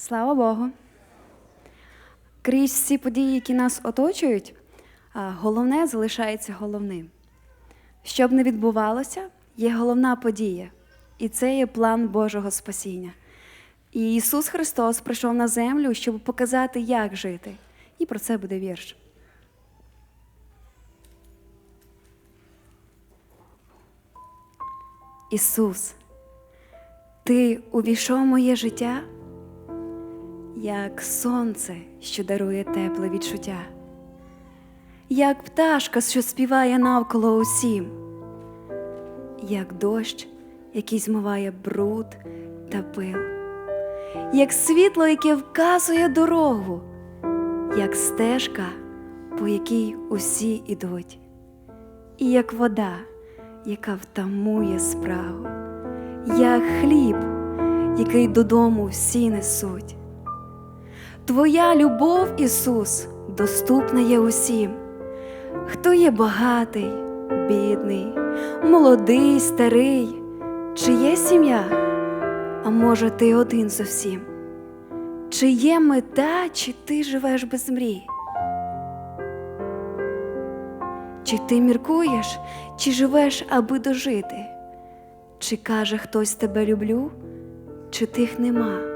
Слава Богу. Крізь всі події, які нас оточують, головне залишається головним. Що б не відбувалося, є головна подія, і це є план Божого спасіння. І Ісус Христос прийшов на землю, щоб показати, як жити. І про це буде вірш. Ісус, Ти увійшов моє життя, як сонце, що дарує тепле відчуття, як пташка, що співає навколо усім, як дощ, який змиває бруд та пил, як світло, яке вказує дорогу, як стежка, по якій усі ідуть, і як вода, яка втамує справу, як хліб, який додому всі несуть. Твоя любов, Ісус, доступна є усім, хто є багатий, бідний, молодий, старий, чи є сім'я, а може, ти один зовсім? Чи є мета, чи ти живеш без мрій? Чи ти міркуєш, чи живеш, аби дожити? Чи каже хтось тебе люблю, чи тих нема?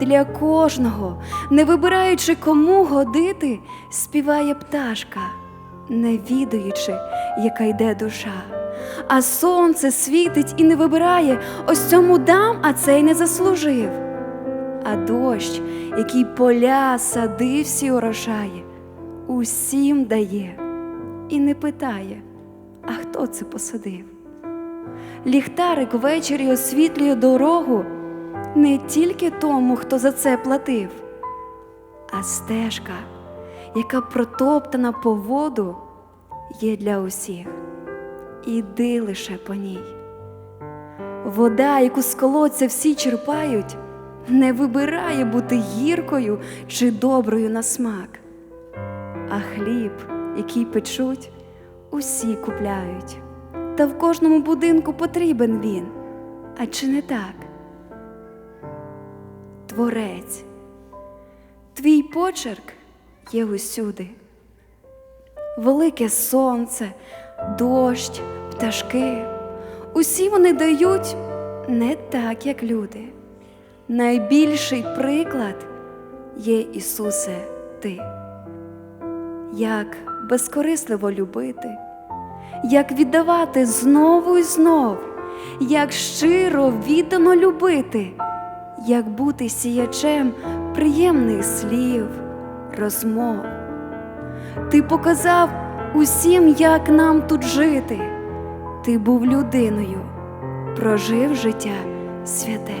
Для кожного, не вибираючи кому годити, співає пташка, не відаючи, яка йде душа. А сонце світить і не вибирає, ось цьому дам, а цей не заслужив. А дощ, який поля, сади всі орошає, усім дає і не питає, а хто це посадив. Ліхтарик ввечері освітлює дорогу не тільки тому, хто за це платив, а стежка, яка протоптана по воду, є для усіх. Іди лише по ній. Вода, яку з колодця всі черпають, не вибирає бути гіркою чи доброю на смак, а хліб, який печуть, усі купляють. Та в кожному будинку потрібен він. А чи не так? Творець, твій почерк є усюди. Велике сонце, дощ, пташки. Усі вони дають не так, як люди. Найбільший приклад є Ісусе Ти. Як безкорисливо любити, як віддавати знову і знов, як щиро віддано любити, як бути сіячем приємних слів, розмов. Ти показав усім, як нам тут жити. Ти був людиною, прожив життя святе.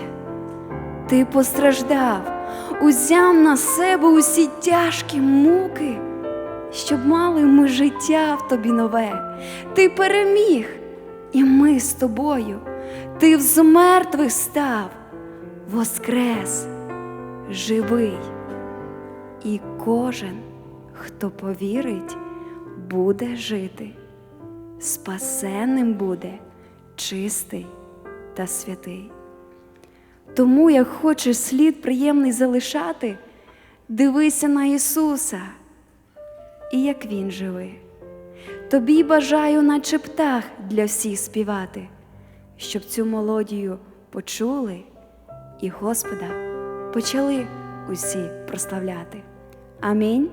Ти постраждав, узяв на себе усі тяжкі муки, щоб мали ми життя в тобі нове. Ти переміг, і ми з тобою. Ти з мертвих став, воскрес, живий. І кожен, хто повірить, буде жити, спасенним буде чистий та святий. Тому, як хочеш слід приємний залишати, дивися на Ісуса, і як Він живий. Тобі бажаю, наче птах для всіх співати, щоб цю мелодію почули і Господа почали усі прославляти. Амінь.